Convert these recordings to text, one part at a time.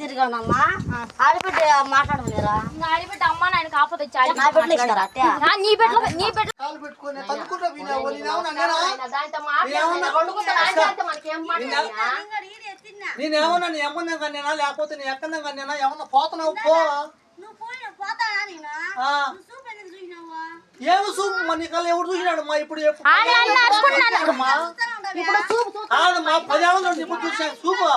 తిరిగానమ్మా ఆడబిడ్డ మాట్లాడమనేరా ఇంకా ఆడిపెట్టి అమ్మ నాయన కాకపోతే చాలు నా బిడ్డలు ఇస్తారా అట్టే ఆ, నీ బిడ్డలు నీ బిడ్డ కాలు పెట్టుకొని తనుకుంటా వినావు నేనేమన్నా నీ అమ్మందం కన్నేనా? లేకపోతే నీ ఎక్కందం కన్నేనా? ఏమన్నా పోతున్నావు? పో. ఏమి చూపు మా నీ కళ్ళు ఎవడు చూసినాడు మా ఇప్పుడు ఇప్పుడు చూపు చూపు ఆడు మా పది నుండి ఇప్పుడు చూసాను చూపు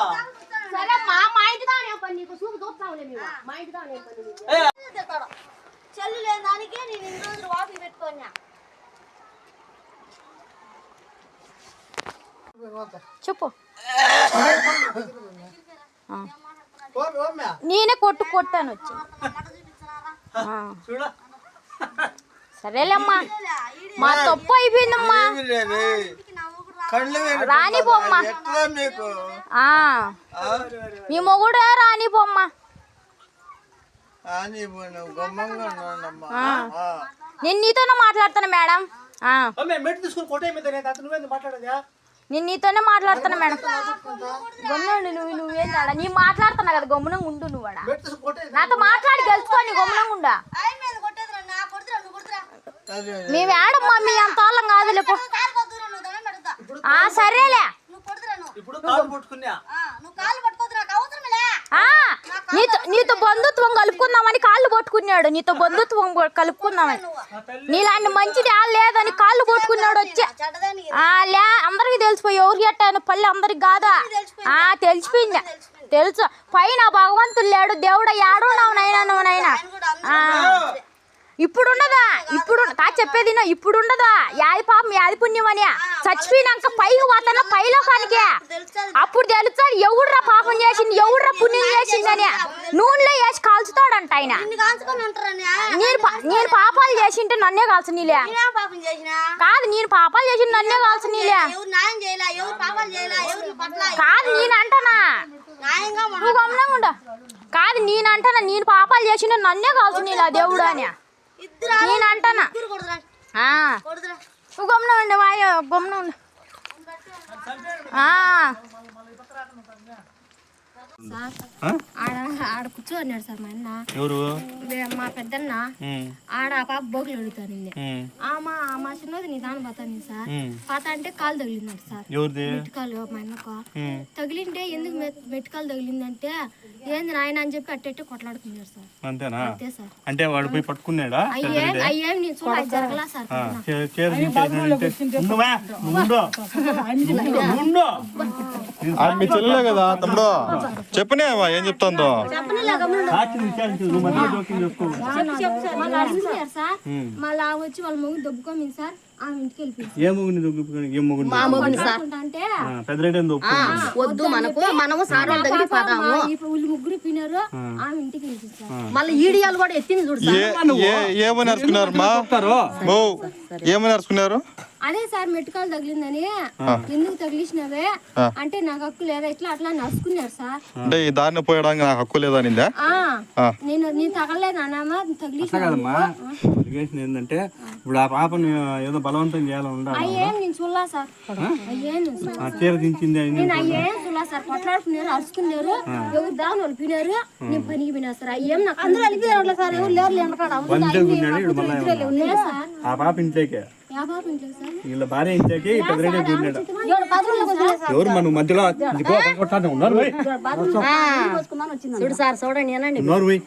సరే మా మా ఇంటి దాని పని నీకు? చూపు చూపుతావులే మేము మా ఇంటి దాని పని నీకు. ఏ, చెల్లు లేని దానికే నేను ఇన్ని రోజులు వాకింగ్ పెట్టుకోన్నా. చెప్పు. నేనే కొట్టు కొట్టాను వచ్చి. ఆ, చూడ. సరేలేమ్మా. మా తప్పు అయిపోయిందమ్మా. రాని బొమ్మ ఎట్లా మీకు? ఆ, మీ మొగుడే రాని బొమ్మ. నువ్వు. నేను నీతోనే మాట్లాడుతాను మేడం. ఆ, ఓమి, మెట్టు తీసుకుని కొట్టే మీద నేను నీతోనే మాట్లాడుతాను మేడం. గమ్మునుండు నువ్వు నువ్వేందాడా నీ మాట్లాడుతున్నా కదా గమ్మునంగా ఉండు తీసుకుని కొట్టే నాతో మాట్లాడి గెలుచుకోండి గమ్మునంగా ఉండా. ఆయన మీద కొట్టేదిరా నా కొడుతురా నువ్వు కొడుతురా. అదే మేము ఏడమ్మా మీ అంత వాళ్ళం కాదులే నువ్వు సరేలే నువ్వు నువ్వు ఇప్పుడు కాలు పట్టుకున్నా. ఆ, నువ్వు కాలు పట్టుకోదురా నాకు అవసరమేలే ఆ నీతో నీతో బంధుత్వం కలుపుకుందామని కాళ్ళు పట్టుకున్నాడు. నీతో బంధుత్వం కలుపుకుందామని. నీలాంటి మంచిది ఆ లేదని కాళ్ళు పట్టుకున్నాడు వచ్చి. లే అందరికి తెలిసిపోయి ఎవరికి ఎట్టాను పల్లె అందరికి కాదా? ఆ తెలిసిపోయింది. తెలుసు. పైన భగవంతుడు లేడు. దేవుడు ఏడున్నావు ఆ. ఇప్పుడు ఉండదా ఇప్పుడు కా చెప్పేది నా ఇప్పుడు ఉండదా యాది పాపం యాది పుణ్యం అని. చచ్చిపోయినాక పైకి పోతానా? పైలోకానికి అప్పుడు తెలుస్తాడు ఎవడురా పాపం చేసింది? ఎవడురా పుణ్యం చేసిందని నూనెలో వేసి కాల్చుతాడంట ఆయన. నేను పాపాలు చేసింటే నన్నే కాల్చు నీలే కాదు నేను పాపాలు చేసి నన్నే కాల్చు నీలే కాదు నేను అంటానా? నువ్వు గమనంగా ఉండు. కాదు నేను అంటానా? నేను పాపాలు చేసిన నన్నే కాల్చు నీలా దేవుడు అని. నేను అంటానా గమనం ఉండు వాయ గమనం ఆడ కూర్చోన్నాడు సార్ మా అన్న. ఎవరు? మా పెద్దన్న. ఆడ ఆ పాప బోగులు అడుగుతానండి ఆమె మా చిన్నది నీ దాని పోతాను సార్. పాత అంటే కాలు తగిలిందంట సార్. ఎవరిది? మెట్టుకాలు మా అన్నకు. తగిలింటే ఎందుకు మెట్- మెట్టుకాలు తగిలిందంటే ఏంది నాయన అని చెప్పి అట్టెట్టే కొట్లాడుకున్నాడు సార్. అంతేనా? అంతే సార్. అంటే వాడు పోయి పట్టుకున్నాడా? అయ్యే అయ్యేం నేను చూడ జరగలా సార్ ఉండు. మీ చెల్లెలే కదా తమ్ముడు. చెప్పనే ఏం చెప్తాందో. మళ్ళీ వచ్చి వాళ్ళ మొగ్గు సార్. ఏ మొగుని మొగుని వద్దు మనకు మనము సార్ వాళ్ళ దగ్గరికి పోదాము. ఇప్పుడు వీళ్ళు ముగ్గురు పోయినారు ఆమె ఇంటికి వెళ్ళింది సార్. మళ్ళీ ఈడియాలు కూడా చూడు ఏ- ఏమని అరుచుకున్నారు మా? ఏమని అరుచుకున్నారు అదే సార్ మెట్టుకాలు తగిలిందని. ఎందుకు తగిలిసినవే అంటే నాకు హక్కు లేదా? ఇట్లా అట్లా నడుచుకున్నారు సార్. అంటే ఈ దారిని పోయడానికి నాకు హక్కు లేదా నిందా. నేను నేను తగలలేదు అన్నమా తగిలిసిన ఏంటంటే ఇప్పుడు ఆ పాపని ఏదో బలవంతం చేయాలని ఉండాలి అయ్యేం నేను చూడలా సార్. అయ్యేం చీర దించింది నేను అయ్యేం చూడలా సార్. కొట్లాడుకున్నారు అరుచుకున్నారు. ఎవరు దాని పోయినారు నేను పనికి పోయినా సార్. అయ్యేం నాకు అందరూ సార్. ఎవరు లేరు ఆ పాప ఇంట్లోకే. పాప వీళ్ళ భార్య ఇంట్లోకి పెద్దరెడ్డి కూర్చున్నాడు ఎవరు మనం మధ్యలో? ఉన్నారు. చూడు సార్ చూడండి ఉన్నారు.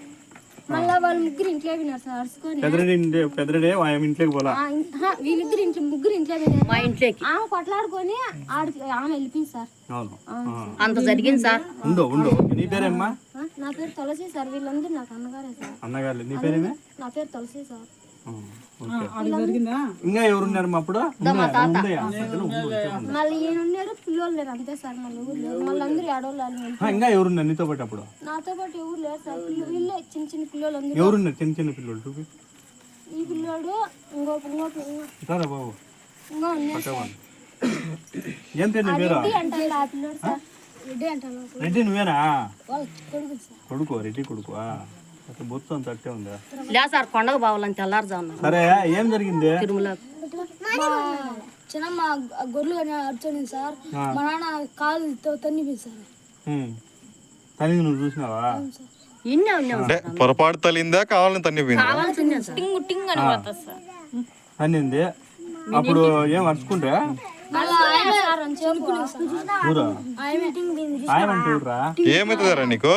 మళ్ళా వాళ్ళు ముగ్గురు ఇంట్లో పోయినారు సార్ అరుచుకొని పెద్దరెడ్డి ఇంట్లోకి పోలా? వీళ్ళిద్దరు ఇంట్లో ముగ్గురు ఇంట్లో మా ఇంట్లోకి. ఆమె కొట్లాడుకొని ఆడికి ఆమె వెళ్ళిపోయింది సార్. అంత జరిగింది సార్? ఉండు ఉండు. ఓకే. నీ పేరేమ్మా? నా పేరు తులసి సార్ వీళ్ళందరూ నాకు అన్నగారే సార్. అన్నగారు నీ పేరేమే? నా పేరు తులసి సార్. ఇంకా ఎవరున్నారు అప్పుడు? వాళ్ళు ఆ, ఇంకా ఎవరున్నారు నీతో పాటు అప్పుడు? నాతో పాటు ఎవరు లేరు సార్ వీళ్ళే చిన్న చిన్న పిల్లలు ఎవరున్నారు చిన్న చిన్న పిల్లలు చూపి? ఈ పిల్లోడు ఇంకో ఇంకో బాబు? ఇంకో ఏం పేరు పేరు? రెడ్డి నువ్వేనా? కొడుకు రెడ్డి కొడుకు ఉందా? లే సార్ కొండకు బావాలని తెల్లారుజామున. సరే ఏం జరిగింది? తిరుమల. మా అర్చని సార్. మా నాన్న కాలు తన్నిపోయింది సార్. ఉమ్. తల్లి నువ్వు చూసినావా? ఇన్నే ఉన్నాం అంటే పొరపాటు తల్లిందా కావాలని తన్ని పోయిందా కావాల్సిందే సార్. టింగ్ టింగ్ అని పోతుంది సార్. అనింది అప్పుడు ఏం అరుచుకుంటే ఆయన ఊర్రా? ఏమవుతుందారా నీకు?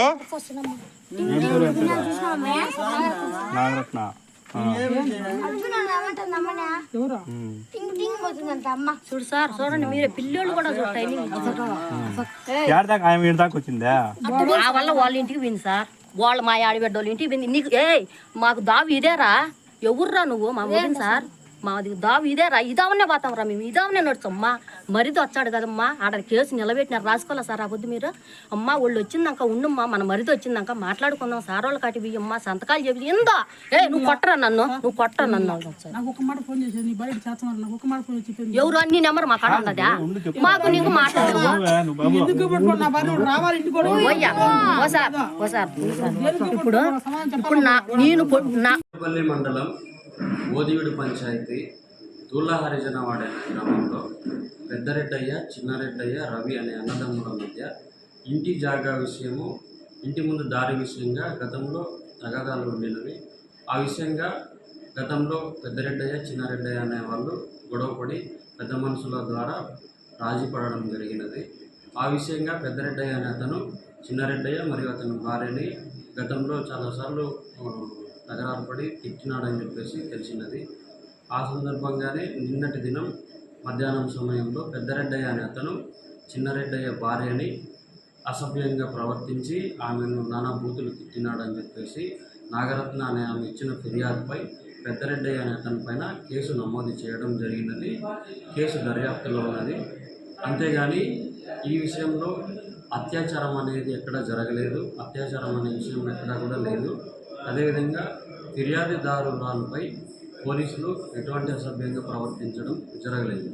నాగరత్న. చూడు సార్ చూడండి మీరే పిల్లోళ్ళు కూడా చూడు దాకా దాకా వచ్చిందా? ఆ వల్ల వాళ్ళ ఇంటికి పోయింది సార్. వాళ్ళు మా ఆడబిడ్డ వాళ్ళ ఇంటికి పోయింది. నీకు ఏ మాకు దావి ఇదేరా. ఎవర్రా నువ్వు? మా వదిన సార్. మాది దావి ఇదేరా ఇదావనే పోతాంరా మేము ఇదావనే నడుచమ్మా మరిది వచ్చాడు కదమ్మా ఆడ కేసు నిలబెట్టినారు రాసుకోవాలా సార్ ఆ పొద్దు మీరు? అమ్మా వాళ్ళు వచ్చిందాక ఉండమ్మా మన మరిది వచ్చిందాక మాట్లాడుకుందాం సార్ వాళ్ళు కట్టి బియ్యమ్మా సంతకాలు చెప్పి ఇందా? ఏ నువ్వు కొట్టరా నన్ను? నువ్వు కొట్టరా నన్ను ఒకసారి. నాకు ఒక మాట ఫోన్ చేసి నీ బయట చేస్తున్నారు నాకు ఒక మాట ఫోన్ చేసి చెప్పింది ఎవరు అన్ని నెంబర్ మా కాడ ఉన్నదా? మాకు నీకు ఓసార్ ఇప్పుడు ఇప్పుడు నా నేను నా మండలం ఓదివిడి పంచాయతీ తూళ్ళ హరిజనవాడ అనే గ్రామంలో పెద్దరెడ్డయ్య చిన్నరెడ్డయ్య రవి అనే అన్నదమ్ముల మధ్య ఇంటి జాగా విషయము ఇంటి ముందు దారి విషయంగా గతంలో తగాదాలు ఉండినవి ఆ విషయంగా గతంలో పెద్దరెడ్డయ్య చిన్నారెడ్డయ్య అనే వాళ్ళు గొడవపడి పెద్ద మనుషుల ద్వారా రాజీ పడడం జరిగినది. ఆ విషయంగా పెద్దరెడ్డయ్య అనే అతను చిన్నారెడ్డయ్య మరియు అతని భార్యని గతంలో చాలాసార్లు తగరాలు పడి తిట్టినాడని చెప్పేసి తెలిసినది. ఆ సందర్భంగానే నిన్నటి దినం మధ్యాహ్నం సమయంలో పెద్దరెడ్డయ్య అనే అతను చిన్నరెడ్డయ్య భార్యని అసభ్యంగా ప్రవర్తించి ఆమెను నానా బూతులు తిట్టినాడని చెప్పేసి నాగరత్న అనే ఆమె ఇచ్చిన ఫిర్యాదుపై పెద్దరెడ్డయ్య అనే అతని పైన కేసు నమోదు చేయడం జరిగినది. కేసు దర్యాప్తులో ఉన్నది. అంతేగాని ఈ విషయంలో అత్యాచారం అనేది ఎక్కడ జరగలేదు. అత్యాచారం అనే విషయం ఎక్కడా కూడా లేదు. అదేవిధంగా ఫిర్యాదుదారులపై పోలీసులు ఎటువంటి అసభ్యంగా ప్రవర్తించడం జరగలేదు.